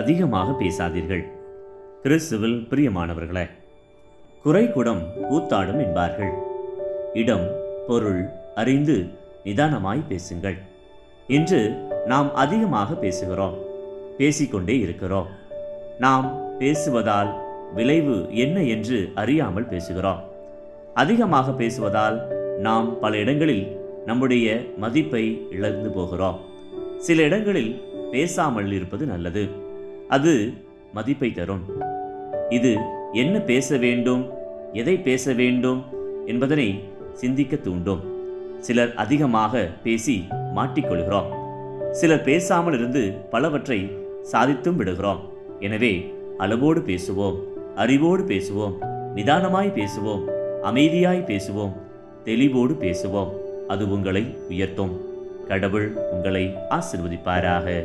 அதிகமாக பேசாதீர்கள். கிறிஸ்துவில் பிரியமானவர்களே குறைகுடம் கூத்தாடும் என்பார்கள். இடம் பொருள் அறிந்து நிதானமாய் பேசுங்கள். இன்று நாம் அதிகமாக பேசுகிறோம் பேசிக்கொண்டே இருக்கிறோம். நாம் பேசுவதால் விளைவு என்ன என்று அறியாமல் பேசுகிறோம். அதிகமாக பேசுவதால் நாம் பல இடங்களில் நம்முடைய மதிப்பை இழந்து போகிறோம். சில இடங்களில் பேசாமல் இருப்பது நல்லது. அது மதிப்பை தரும். இது என்ன பேச வேண்டும் எதை பேச வேண்டும் என்பதனை சிந்திக்க தூண்டும். சிலர் அதிகமாக பேசி மாட்டிக்கொள்கிறோம் சிலர் பேசாமல் இருந்து பலவற்றை சாதித்தும் விடுகிறோம். எனவே அளவோடு பேசுவோம் அறிவோடு பேசுவோம் நிதானமாய் பேசுவோம் அமைதியாய் பேசுவோம் தெளிவோடு பேசுவோம். அது உங்களை உயர்த்தும். கடவுள் உங்களை ஆசிர்வதிப்பாராக.